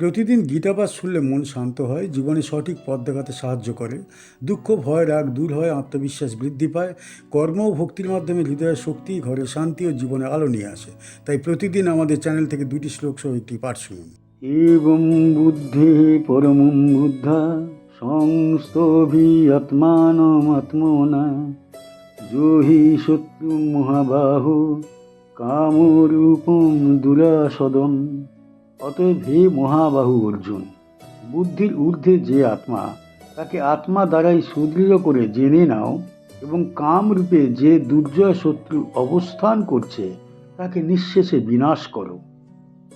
প্রতিদিন গীতাপাঠ শুনলে মন শান্ত হয়, জীবনে সঠিক পথ দেখাতে সাহায্য করে। দুঃখ, ভয়, রাগ দূর হয়, আত্মবিশ্বাস বৃদ্ধি পায়। কর্ম ও ভক্তির মাধ্যমে হৃদয়ের শক্তি, ঘরে শান্তি ও জীবনে আলো নিয়ে আসে। তাই প্রতিদিন আমাদের চ্যানেল থেকে দুটি শ্লোক সহ একটি পাঠ শুনুন। এবং বুদ্ধি পরম বুদ্ধা সংস্তভি আত্মানমাত্মনা জহি শত্রু মহাবাহু কামরূপম দুরাসদম। অতএব হে মহাবাহু অর্জুন, বুদ্ধির ঊর্ধ্বে যে আত্মা, তাকে আত্মা দ্বারাই সুদৃঢ় করে জেনে নাও এবং কামরূপে যে দুর্জয় শত্রু অবস্থান করছে, তাকে নিঃশেষে বিনাশ করো।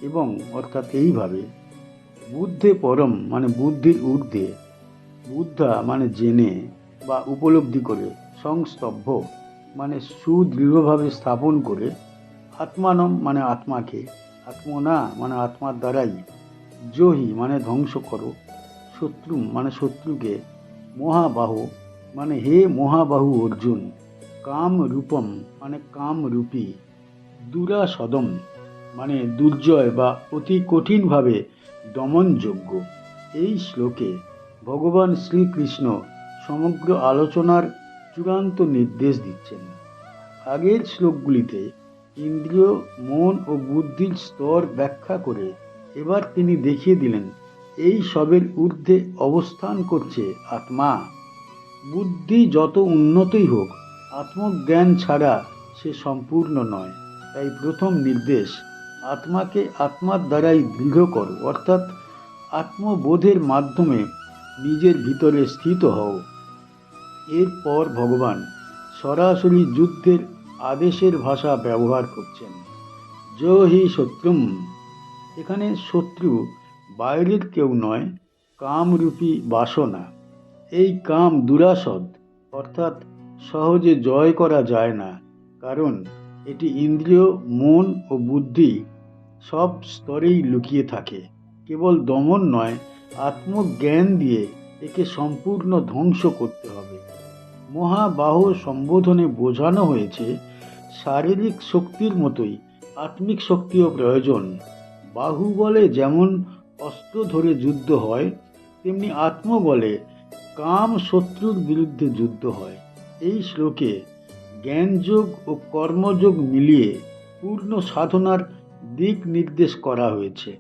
এবং অর্থাৎ এইভাবে বুদ্ধে পরম মানে বুদ্ধির ঊর্ধ্বে, বুদ্ধা মানে জেনে বা উপলব্ধি করে, সংস্তব্ধ মানে সুদৃঢ়ভাবে স্থাপন করে, আত্মানম মানে আত্মাকে আত্মনা মানে আত্মার দ্বারাই। জহি মানে ধ্বংস করো, শত্রু মানে শত্রুকে। মহাবাহু মানে হে মহাবাহু অর্জুন, কাম রূপম মানে কাম রূপী। দুরাসদম মানে দুর্জয় বা অতি কঠিনভাবে দমনযোগ্য। এই শ্লোকে ভগবান শ্রীকৃষ্ণ সমগ্র আলোচনার চূড়ান্ত নির্দেশ দিচ্ছেন। আগের শ্লোকগুলিতে ইন্দ্রিয়, মন ও বুদ্ধির স্তর ব্যাখ্যা করে এবার তিনি দেখিয়ে দিলেন, এই সবের ঊর্ধ্বে অবস্থান করছে আত্মা। বুদ্ধি যত উন্নতই হোক, আত্মজ্ঞান ছাড়া সে সম্পূর্ণ নয়। তাই প্রথম নির্দেশ, আত্মাকে আত্মার দ্বারাই দৃঢ় করো, অর্থাৎ আত্মবোধের মাধ্যমে নিজের ভিতরে স্থিত হও। এরপর ভগবান সরাসরি যুদ্ধের আদেশের ভাষা ব্যবহার করছেন। জহি শত্রুম। এখানে শত্রু বাইরের কেউ নয়, কামরূপী বাসনা। এই কাম দুরাসদ, অর্থাৎ সহজে জয় করা যায় না, কারণ এটি ইন্দ্রিয়, মন ও বুদ্ধি সব স্তরেই লুকিয়ে থাকে। কেবল দমন নয়, আত্মজ্ঞান দিয়ে একে সম্পূর্ণ ধ্বংস করতে হবে। মহাবাহ সম্বোধনে বোঝানো হয়েছে শারীরিক শক্তির মতোই আত্মিক শক্তিও প্রয়োজন। বাহুবলে যেমন অস্ত্র ধরে যুদ্ধ হয়, তেমনি আত্মবলে কাম শত্রুর বিরুদ্ধে যুদ্ধ হয়। এই শ্লোকে জ্ঞানযোগ ও কর্মযোগ মিলিয়ে পূর্ণ সাধনার দিক নির্দেশ করা হয়েছে।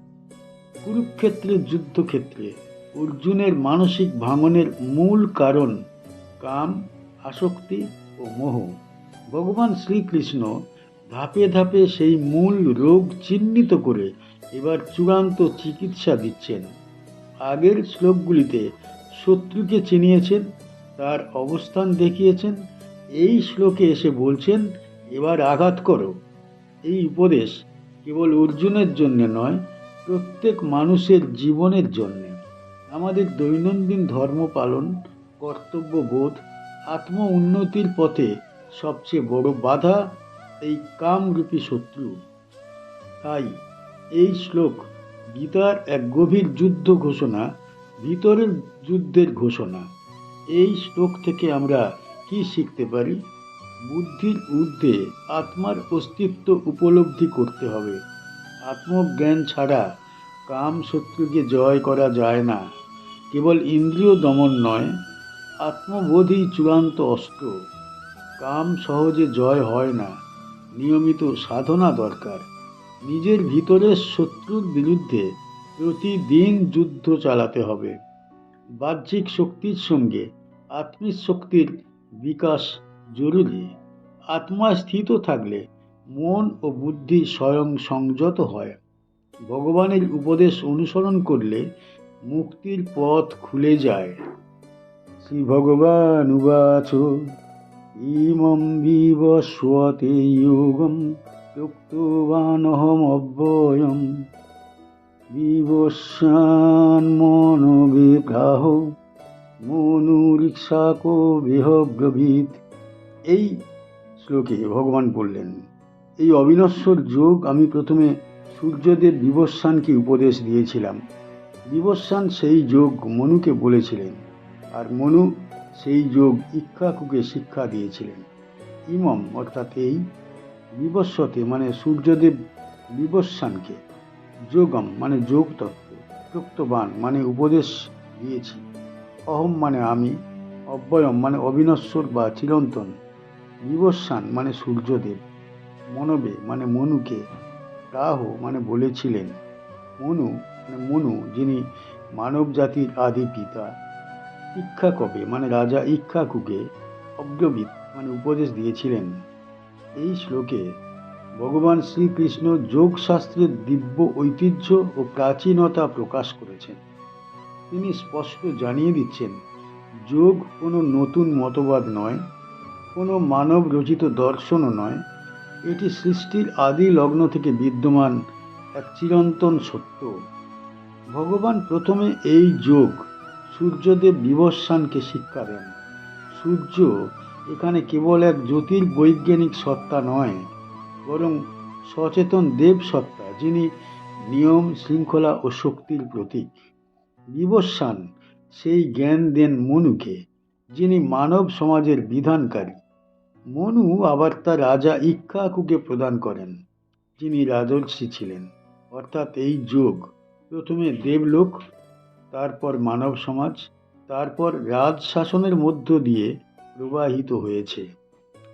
কুরুক্ষেত্রের যুদ্ধক্ষেত্রে অর্জুনের মানসিক ভাঙনের মূল কারণ কাম, আসক্তি ও মোহ। ভগবান শ্রীকৃষ্ণ ধাপে ধাপে সেই মূল রোগ চিহ্নিত করে এবার চূড়ান্ত চিকিৎসা দিচ্ছেন। আগের শ্লোকগুলিতে শত্রুকে চিনিয়েছেন, তার অবস্থান দেখিয়েছেন, এই শ্লোকে এসে বলছেন, এবার আঘাত করো। এই উপদেশ কেবল অর্জুনের জন্য নয়, প্রত্যেক মানুষের জীবনের জন্যে। আমাদের দৈনন্দিন ধর্ম পালন, কর্তব্যবোধ, আত্ম উন্নতির পথে সবচেয়ে বড় বাধা এই কামরূপী শত্রু। তাই এই শ্লোক গীতার এক গভীর যুদ্ধ ঘোষণা, ভিতরের যুদ্ধের ঘোষণা। এই শ্লোক থেকে আমরা কি শিখতে পারি? বুদ্ধির ঊর্ধ্বে আত্মার অস্তিত্ব উপলব্ধি করতে হবে। আত্মজ্ঞান ছাড়া কাম শত্রুকে জয় করা যায় না। কেবল ইন্দ্রিয় দমন নয়, আত্মবোধই চূড়ান্ত অস্ত্র। কাম সহজে জয় হয় না। নিয়মিত সাধনা দরকার। নিজের ভিতরের শত্রুর বিরুদ্ধে প্রতিদিন যুদ্ধ চালাতে হবে। বাহ্যিক শক্তির সঙ্গে আত্মিক শক্তির বিকাশ জরুরি। আত্মা স্থিত থাকলে মন ও বুদ্ধি স্বয়ং সংযত হয়। ভগবানের উপদেশ অনুসরণ করলে মুক্তির পথ খুলে যায়। শ্রী ভগবান উবাচ। ইমম বিবস্বতে যোগম যুক্তবানহমব্যয়ম বিবস্যান মনোবিগ্রাহ মনুরিক্ষাকো বিহব্রবীত। এই শ্লোকে ভগবান বললেন, এই অবিনশ্বর যোগ আমি প্রথমে সূর্যদেব বিবস্বানকে উপদেশ দিয়েছিলাম। বিবস্বান সেই যোগ মনুকে বলেছিলেন, আর মনু সেই যোগ ইক্ষাকুকে শিক্ষা দিয়েছিলেন। ইমম অর্থাৎ এই বিবস্বতে মানে সূর্যদেব বিবস্বানকে যোগম মানে যোগ তত্ত্ব অপ্রক্তবান মানে উপদেশ দিয়েছি। অহম মানে আমি অব্যয়ম মানে অবিনশ্বর বা চিরন্তন। বিবস্বান মানে সূর্যদেব। মনবে মানে মনুকে। রাহ মানে বলেছিলেন। মনু মানে মনু, যিনি মানব জাতির আদি পিতা। ইক্ষাকবে মানে রাজা ইক্ষাকুকে অব্যবিদ মানে উপদেশ দিয়েছিলেন। এই শ্লোকে ভগবান শ্রীকৃষ্ণ যোগশাস্ত্রের দিব্য ঐতিহ্য ও প্রাচীনতা প্রকাশ করেছেন। তিনি স্পষ্ট জানিয়ে দিচ্ছেন, যোগ কোনো নতুন মতবাদ নয়, কোনো মানব রচিত দর্শনও নয়। এটি সৃষ্টির আদি লগ্ন থেকে বিদ্যমান এক চিরন্তন সত্য। ভগবান প্রথমে এই যোগ সূর্যদেব বিবস্বানকে শিক্ষা দেন। সূর্য এখানে কেবল এক জ্যোতির্বৈজ্ঞানিক সত্তা নয়, বরং সচেতন দেব সত্তা, যিনি নিয়ম, শৃঙ্খলা ও শক্তির প্রতীক। বিবস্বান সেই জ্ঞান দেন মনুকে, যিনি মানব সমাজের বিধানকারী। মনু আবার তার রাজা ইক্কাকুকে প্রদান করেন, যিনি রাজর্ষি ছিলেন। অর্থাৎ এই যোগ প্রথমে দেবলোক তারপর মানব সমাজ, তারপর রাজ শাসনের মধ্য দিয়ে প্রবাহিত হয়েছে।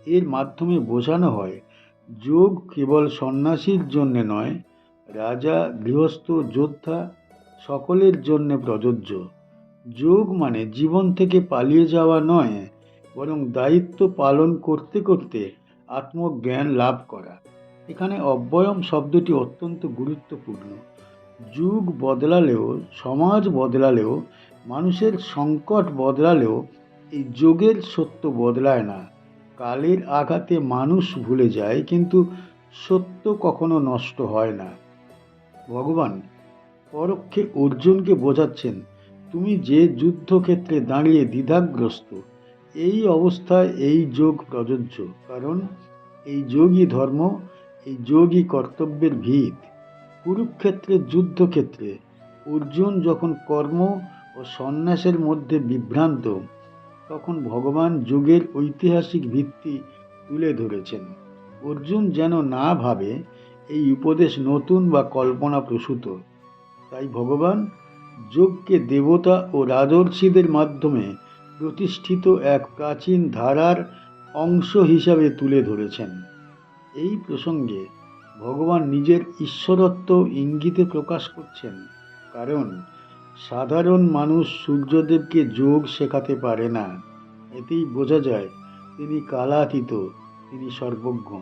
এর মাধ্যমে বোঝানো হয়, যোগ কেবল সন্ন্যাসীর জন্য নয়, রাজা, গৃহস্থ, যোদ্ধা সকলের জন্য প্রযোজ্য। যোগ মানে জীবন থেকে পালিয়ে যাওয়া নয়, বরং দায়িত্ব পালন করতে করতে আত্মজ্ঞান লাভ করা। এখানে অব্যয়ম শব্দটি অত্যন্ত গুরুত্বপূর্ণ। যুগ বদলালেও, সমাজ বদলালেও, মানুষের সংকট বদলালেও, এই যোগের সত্য বদলায় না। কালের আঘাতে মানুষ ভুলে যায়, কিন্তু সত্য কখনো নষ্ট হয় না। ভগবান পরোক্ষে অর্জুনকে বোঝাচ্ছেন, তুমি যে যুদ্ধক্ষেত্রে দাঁড়িয়ে দ্বিধাগ্রস্ত, এই অবস্থায় এই যোগ প্রযোজ্য। কারণ এই যোগই ধর্ম, এই যোগই কর্তব্যের ভিত। কুরুক্ষেত্রের যুদ্ধক্ষেত্রে অর্জুন যখন কর্ম ও সন্ন্যাসের মধ্যে বিভ্রান্ত, তখন ভগবান যুগের ঐতিহাসিক ভিত্তি তুলে ধরেছেন। অর্জুন যেন না ভাবে, এই উপদেশ নতুন বা কল্পনা প্রসূত তাই ভগবান যোগকে দেবতা ও রাজর্ষিদের মাধ্যমে প্রতিষ্ঠিত এক প্রাচীন ধারার অংশ হিসাবে তুলে ধরেছেন। এই প্রসঙ্গে ভগবান নিজের ঈশ্বরত্ব ইঙ্গিতে প্রকাশ করছেন। কারণ, সাধারণ মানুষ সূর্যদেবকে যোগ শেখাতে পারে না। এতেই বোঝা যায়, তিনি কালাতীত, তিনি সর্বজ্ঞ।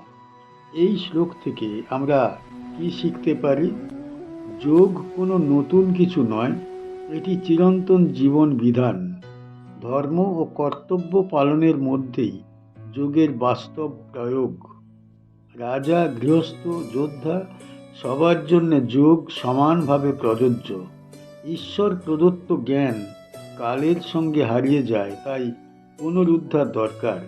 এই শ্লোক থেকে আমরা কি শিখতে পারি? যোগ কোনো নতুন কিছু নয়, এটি চিরন্তন জীবন বিধান। ধর্ম ও কর্তব্য পালনের মধ্যেই যোগের বাস্তব প্রয়োগ। রাজা, গৃহস্থ, যোদ্ধা সবার জন্য যোগ সমানভাবে প্রযোজ্য। ঈশ্বর প্রদত্ত জ্ঞান কালের সঙ্গে হারিয়ে যায়, তাই পুনরুদ্ধার দরকার।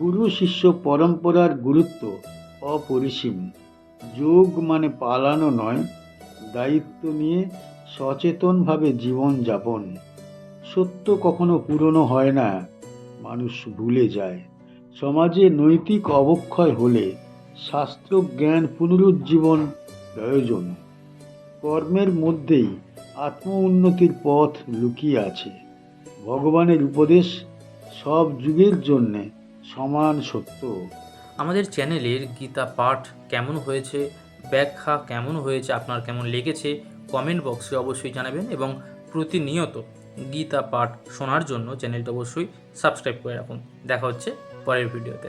গুরু শিষ্য পরম্পরার গুরুত্ব অপরিসীম। যোগ মানে পালানো নয়, দায়িত্ব নিয়ে সচেতনভাবে জীবন যাপন। সত্য কখনো পুরনো হয় না, মানুষ ভুলে যায়। সমাজে নৈতিক অবক্ষয় হলে শাস্ত্র জ্ঞান পুনরুজ্জীবন প্রয়োজন। কর্মের মধ্যেই আত্ম উন্নতির পথ লুকিয়ে আছে। ভগবানের উপদেশ সব যুগের জন্যে সমান সত্য। আমাদের চ্যানেলের গীতা পাঠ কেমন হয়েছে, ব্যাখ্যা কেমন হয়েছে, আপনার কেমন লেগেছে কমেন্ট বক্সে অবশ্যই জানাবেন এবং প্রতিনিয়ত গীতা পাঠ শোনার জন্য চ্যানেলটা অবশ্যই সাবস্ক্রাইব করে রাখুন। দেখা হচ্ছে পরের ভিডিওতে